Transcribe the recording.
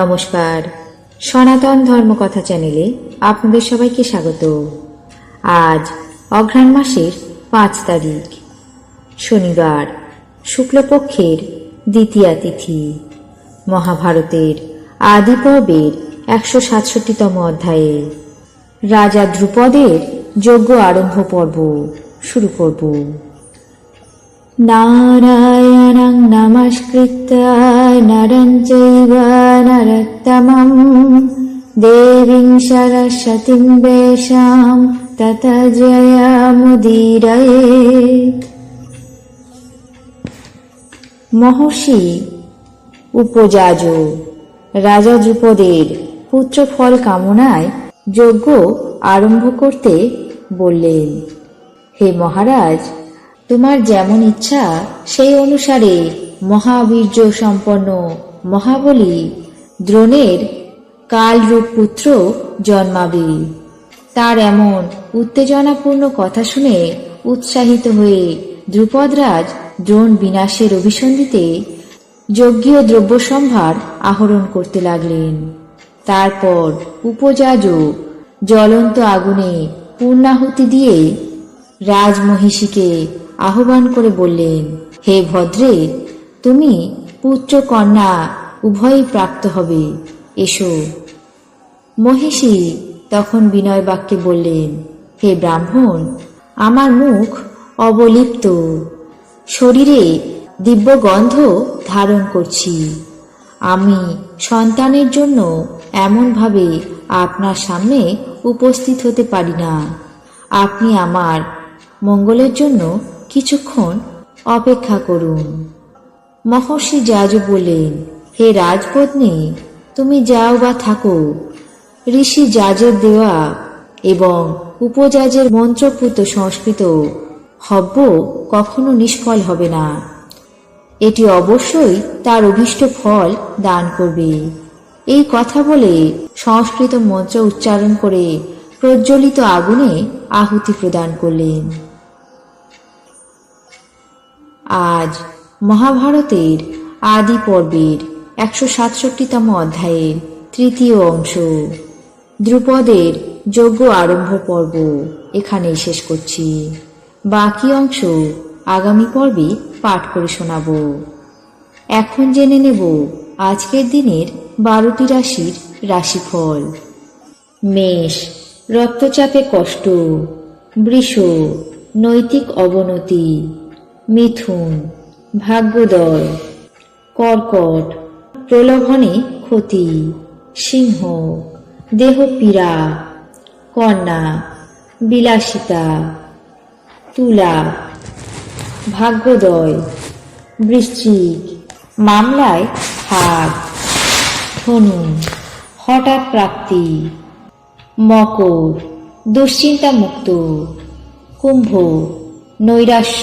নমস্কার। সনাতন ধর্মকথা চ্যানেলে আপনাদের সবাইকে স্বাগত। আজ অঘ্রাণ মাসের পাঁচ তারিখ, শনিবার, শুক্লপক্ষের দ্বিতীয়া তিথি। মহাভারতের আদি পর্বের একশো সাতষট্টিতম অধ্যায়ে রাজা ধ্রুপদের যজ্ঞ আরম্ভ পর্ব শুরু করব। নারায়ণং নমস্কৃত্য নরं চৈব নরোত্তমं দেবীং সরস্বতীং বেশাং তত জয়মুদীরয়ে মহর্ষি উপজাজ রাজা দ্রুপদের পুত্রফল কামনায় যজ্ঞ আরম্ভ করতে বললেন, হে মহারাজ তোমার যেমন ইচ্ছা, সেই অনুসারে মহাবীর্য সম্পন্ন মহাবলী দ্রোণের কালরূপ পুত্র জন্মাবে। তার এমন উত্তেজনাপূর্ণ কথা শুনে উৎসাহিত হয়ে দ্রুপদরাজ দ্রোণ বিনাশের অভিসন্ধিতে যজ্ঞীয় দ্রব্য সম্ভার আহরণ করতে লাগলেন। তারপর উপজাজ জ্বলন্ত আগুনে পূর্ণাহুতি দিয়ে রাজমহিষীকে আহ্বান করে বললেন, হে ভদ্রে, তুমি পুত্র কন্যা উভয়ই প্রাপ্ত হবে। এসো। মহিষী তখন বিনয় বাক্যে বললেন, হে ব্রাহ্মণ, আমার মুখ অবলিপ্ত। শরীরে দিব্য গন্ধ ধারণ করছি। আমি সন্তানের জন্য এমনভাবে আপনার সামনে উপস্থিত হতে পারি না। আপনি আমার মঙ্গলের জন্য কিছুক্ষণ অপেক্ষা করুন। মহর্ষি জাজ বললেন, হে রাজপত্নী, তুমি যাও বা থাকো। ঋষি জাজের দেওয়া এবং উপজাজের মন্ত্রপুত সংস্কৃত হব্য কখনো নিষ্ফল হবে না। এটি অবশ্যই তার অভীষ্ট ফল দান করবে। এই কথা বলে সংস্কৃত মন্ত্র উচ্চারণ করে প্রজ্বলিত আগুনে আহুতি প্রদান করলেন। আজ মহাভারতের আদি পর্বের একশো সাতষট্টিতম অধ্যায়ের তৃতীয় অংশ। দ্রুপদের যজ্ঞ আরম্ভ পর্ব এখানেই শেষ করছি। বাকি অংশ আগামী পর্বে পাঠ করে শোনাব। এখন জেনে নেব আজকের দিনের বারোটি রাশির রাশিফল। মেষ, রক্তচাপে কষ্ট। বৃষ, নৈতিক অবনতি। মিথুন ভাগ্যোদয় কর্কট, প্রলোভনে ক্ষতি, সিংহ দেহ পীড়া কন্যা, বিলাসিতা, তুলা ভাগ্যদয় বৃশ্চিক, মামলায় হাত ধনু, হঠাৎ প্রাপ্তি, মকর দুশ্চিন্তা মুক্ত কুম্ভ, নৈরাশ্য।